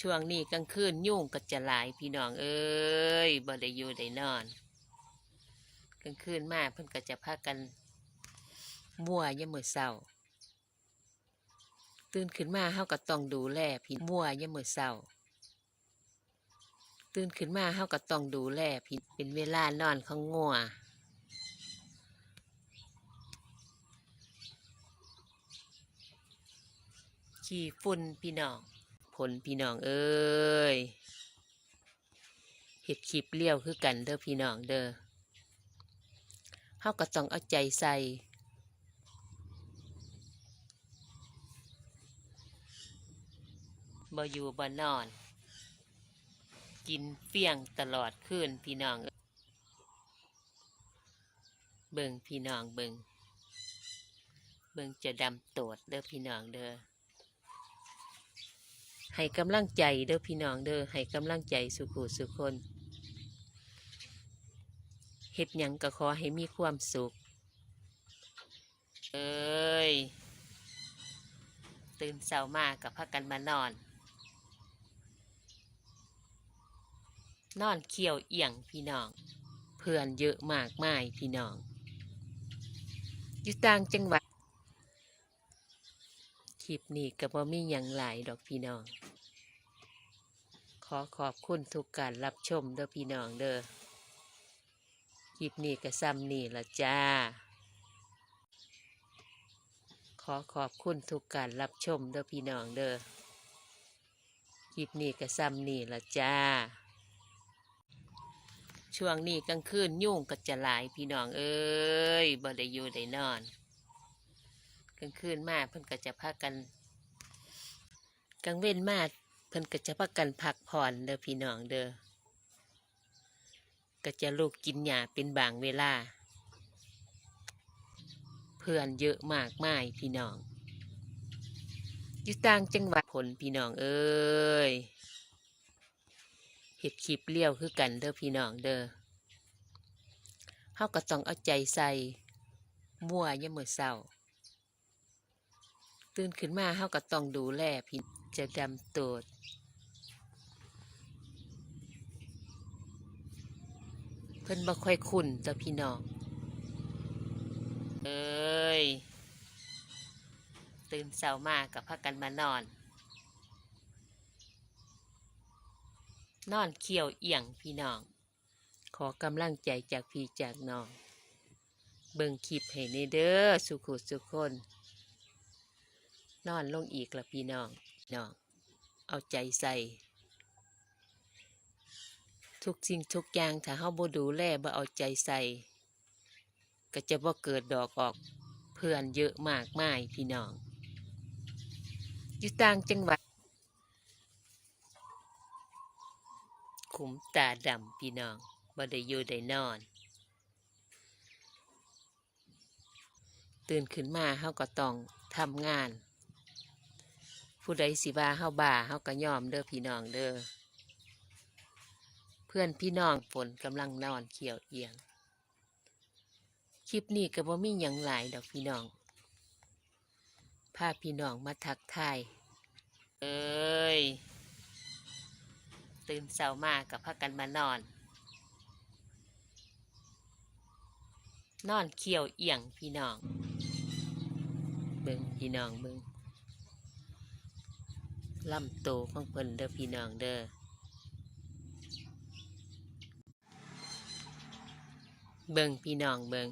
ช่วงนี้กลางคืนยุ่งก็จะหลายพี่น้องเอ้ยบ่ได้อยู่ได้นอน กลางคืนมาเพิ่นก็จะพากันมั่วยามมื้อเช้าตื่นขึ้นมาเฮาก็ต้องดูแลพี่มั่วยามมื้อเช้าตื่นขึ้นมาเฮาก็ต้องดูแลพี่เป็นเวลานอนของงัวขี้ฝุ่นพี่น้อง ผลพี่น้องเอ้ยเห็ดคลิปเลี้ยวคือกันเด้อพี่น้องเด้อเฮาก็ต้องเอาใจใส่บ่อยู่บ่นอน กินเฟี้ยงตลอดคืนพี่น้อง เบิ่งพี่น้องเบิ่งเบิ่งจะดำโตดเด้อพี่น้องเด้อ ให้กำลังใจเด้อพี่น้องเด้อให้กำลังใจสุขุสุคนเฮ็ดหยังก็ขอให้มีความสุข เอ้ย ตื่นเช้ามากับพักกันมานอน นอนเขียวเอียงพี่น้อง เพื่อนเยอะมากมายพี่น้อง อยู่ต่างจังหวัด คลิปนี้ก็บ่มีหยังหลายดอกพี่น้อง ขอขอบคุณทุกการรับชมเด้อพี่น้องเด้อคลิปนี้ก็ซ้ำนี่ละจ้า ขอขอบคุณทุกการรับชมเด้อพี่น้องเด้อคลิปนี้ก็ซ้ำนี่ละจ้า ช่วงนี้กลางคืนยุ่งก็จะหลายพี่น้องเอ้ยบ่ได้อยู่ได้นอน กลางคืนมาเพิ่นก็จะพากันกลางเว้นมาเพิ่นก็จะพากันพักผ่อนเด้อพี่น้องเด้อก็จะลูกกินหญ้าเป็นบางเวลา เพื่อนเยอะมากมายพี่น้องอยู่ต่างจังหวัดผลพี่น้องเอ้ยเห็ดคลิปเลี้ยวคือกันเด้อพี่น้องเด้อเฮาก็ต้องเอาใจใส่มั่วยามมื้อเช้า ตื่นขึ้นมาเฮาก็ต้องดูแลพี่จะดำโตดเพิ่นบ่ค่อยคุ้นต่อพี่น้องเอ้ย ตื่นเช้ามากับพักกันมานอน นอนเขียวเอียงพี่น้อง ขอกำลังใจจากพี่จากน้อง เบิ่งคลิปให้ในเด้อสุขุสุขคน นอนลงอีกละพี่น้องน้อง เอาใจใส่ ทุกสิ่งทุกอย่างถ้าเฮาบ่ดูแลบ่เอาใจใส่ ก็จะบ่เกิดดอกออกเพื่อนเยอะมากมายพี่น้อง อยู่ต่างจังหวัด ขุมตาดำพี่น้องบ่ได้อยู่ได้นอน ตื่นขึ้นมาเฮาก็ต้องทำงาน ผู้ใดสิว่าเฮาบ่าเฮาก็ยอมเด้อพี่น้องเด้อเพื่อนพี่น้องฝนกำลังนอนเขียวเอียง คลิปนี้ก็บ่มีหยังหลายดอกพี่น้องพาพี่น้องมาทักทายเอ้ยตื่นเช้ามากับพากันมานอน นอนเขียวเอียงพี่น้อง เบิ่งพี่น้องเบิ่ง ลำโตของเพิ่นเด้อพี่น้องเด้อเบิ่งพี่น้องเบิ่ง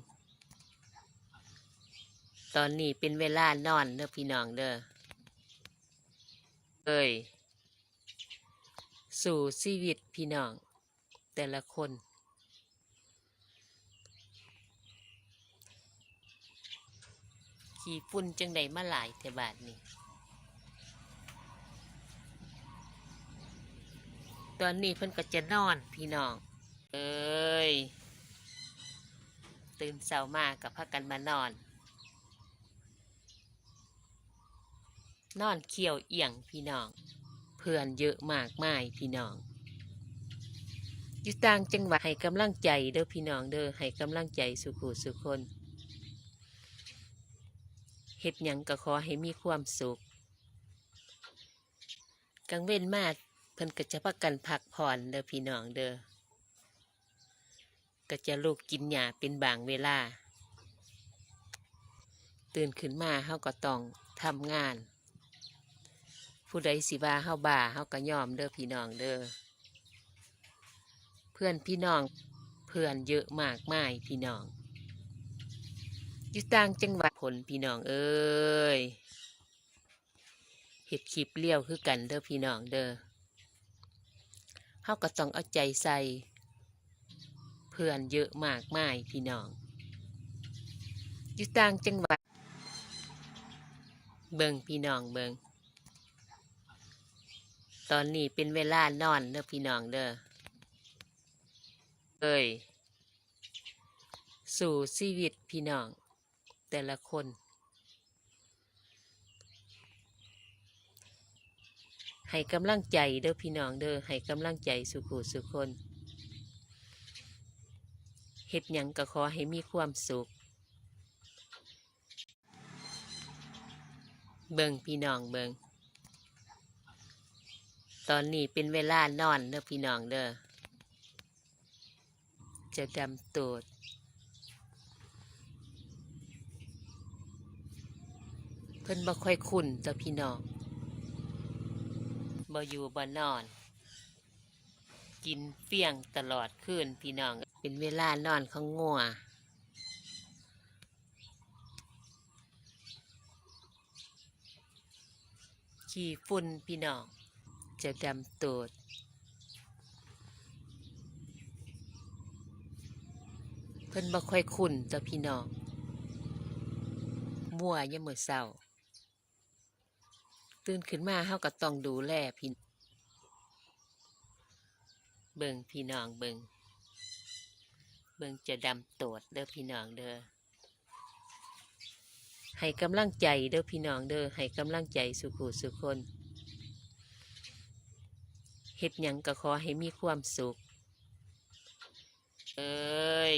ตอนนี้เป็นเวลานอนเด้อพี่น้องเด้อเอ้ยสู่ชีวิตพี่น้อง แต่ละคน ขี่ฝุ่นจังใดมาหลายแต่บาทนี่ ตอนนี้เพิ่นก็จะนอนพี่น้อง เอ้ย ตื่นเช้ามากับพากันมานอน นอนเขียวเอียงพี่น้อง เพื่อนเยอะมากมายพี่น้องอยู่ต่างจังหวัดให้กำลังใจเด้อพี่น้องเด้อให้กำลังใจสุขุสุคนเฮ็ดหยังก็ขอให้มีความสุขกลางเว้นมา เพิ่นก็จะพักกันพักผ่อนเด้อพี่น้องเด้อก็จะลูกกินหญ้าเป็นบางเวลา ตื่นขึ้นมาเฮาก็ต้องทำงาน ผู้ใดสิว่าเฮาบ่าเฮาก็ยอมเด้อพี่น้องเด้อเพื่อนพี่น้องเพื่อนเยอะมากมายพี่น้องอยู่ต่างจังหวัดผลพี่น้องเอ้ยเห็ดคลิปเลี้ยวคือกันเด้อพี่น้องเด้อ เฮาก็ต้องเอาใจใส่ เพื่อนเยอะมากมายพี่น้อง อยู่ต่างจังหวัด เบิงพี่น้องเบิงตอนนี้เป็นเวลานอนเด้อพี่น้องเด้อเอ้ยสู่ชีวิตพี่น้อง แต่ละคน ให้กำลังใจเด้อพี่น้องเด้อให้กำลังใจสุขุสุคนเฮ็ดหยังก็ขอให้มีความสุข เบิ่งพี่น้องเบิ่งตอนนี้เป็นเวลานอนเด้อพี่น้องเด้อจะดำตูดเพิ่นบ่ค่อยคุ้นต่อพี่น้อง บ่อยู่บ่นอน กินเฟี้ยงตลอดคืนพี่น้อง เป็นเวลานอนของงัวขี่ฝุ่นพี่น้อง จะดำตูดเพิ่นบ่ค่อยคุ้นต่อพี่น้อง มั่วยามมื้อเช้า ตื่นขึ้นมาเฮาก็ต้องดูแลพี่เบิ่งพี่น้องเบิ่งเบิ่งจะดำโตดเด้อพี่น้องเด้อให้กำลังใจเด้อพี่น้องเด้อให้กำลังใจสุขุสุคนเฮ็ดหยังก็ขอให้มีความสุข เอ้ย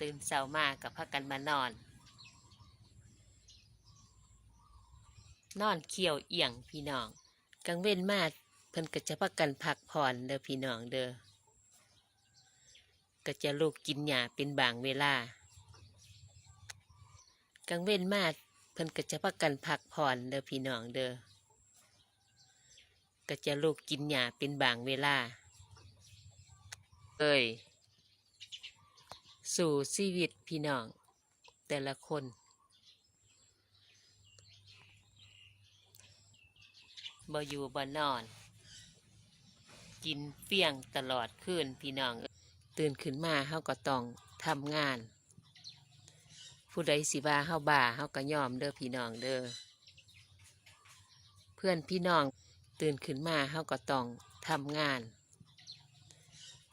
ตื่นเช้ามากับพักกันมานอน นอนเขียวเอียงพี่น้องกลางเว้นมาเพิ่นก็จะพักกันพักผ่อนเด้อพี่น้องเด้อก็จะลูกกินหญ้าเป็นบางเวลากลางเว้นมาเพิ่นก็จะพักกันพักผ่อนเด้อพี่น้องเด้อก็จะลูกกินหญ้าเป็นบางเวลาเอ้ยสู่ชีวิตพี่น้อง แต่ละคน บ่อยู่บ่นอน กินเฟี้ยงตลอดคืนพี่น้อง ตื่นขึ้นมาเฮาก็ต้องทำงาน ผู้ใดสิว่าเฮาบ่าเฮาก็ยอมเด้อพี่น้องเด้อเพื่อนพี่น้องตื่นขึ้นมาเฮาก็ต้องทำงาน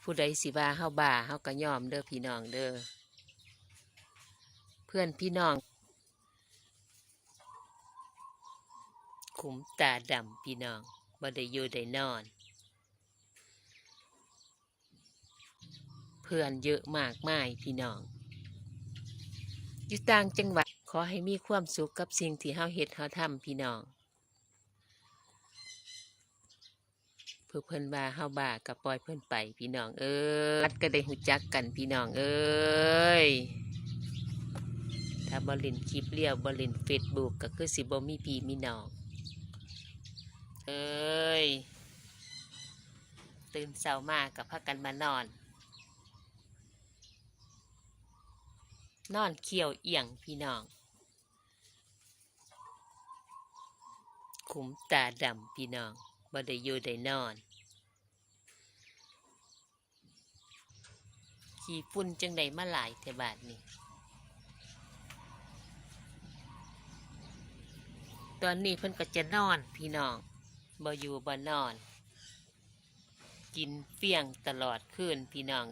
ผู้ใดสิว่าเฮาบ่าเฮาก็ยอมเด้อพี่น้องเด้อเพื่อนพี่น้อง ขุมตาดำพี่น้องบ่ได้อยู่ได้นอน เพื่อนเยอะมากมายพี่น้อง อยู่ต่างจังหวัดขอให้มีความสุขกับสิ่งที่เฮาเฮ็ดเฮาทำพี่น้องเพื่อเพิ่นว่าเฮาบ้าก็ปล่อยเพิ่นไปพี่น้องเอ้ยรัดก็ได้หูจักกันพี่น้องเอ้ยถ้าบ่เล่นคลิปเลี้ยวบ่เล่นเฟซบุ๊กก็คือสิบ่มีพี่มีน้อง เอ้ย ตื่นเช้ามากับพักกันมานอน นอนเขียวเอียงพี่น้อง ขุมตาดำพี่น้องบ่ได้อยู่ได้นอนขี่ฝุ่นจังใดมาหลายแต่บาทนี่ตอนนี้เพิ่นก็จะนอนพี่น้อง บ่อยู่บ่นอน กินเฟี้ยงตลอดคืนพี่น้อง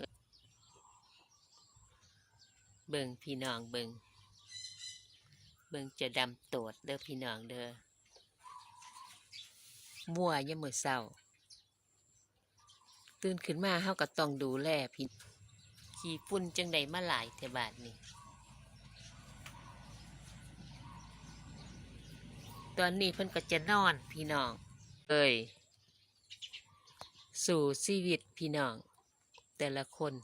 เบิ่งพี่น้องเบิ่งเบิ่งจะดำโตดเด้อพี่น้องเด้อมั่วยามมื้อเช้า ตื่นขึ้นมาเฮาก็ต้องดูแลพี่ขี้ฝุ่นจังใดมาหลายแต่บาดนี้ตอนนี้เพิ่นก็จะนอนพี่น้อง เอ้ยสู่ชีวิตพี่น้อง แต่ละคน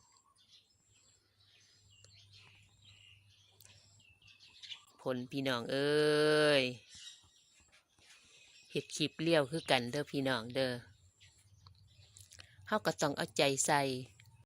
ผลพี่น้องเอ้ยเห็ดคลิปเลี้ยวคือกันเด้อพี่น้องเด้อเฮาก็ต้องเอาใจใส่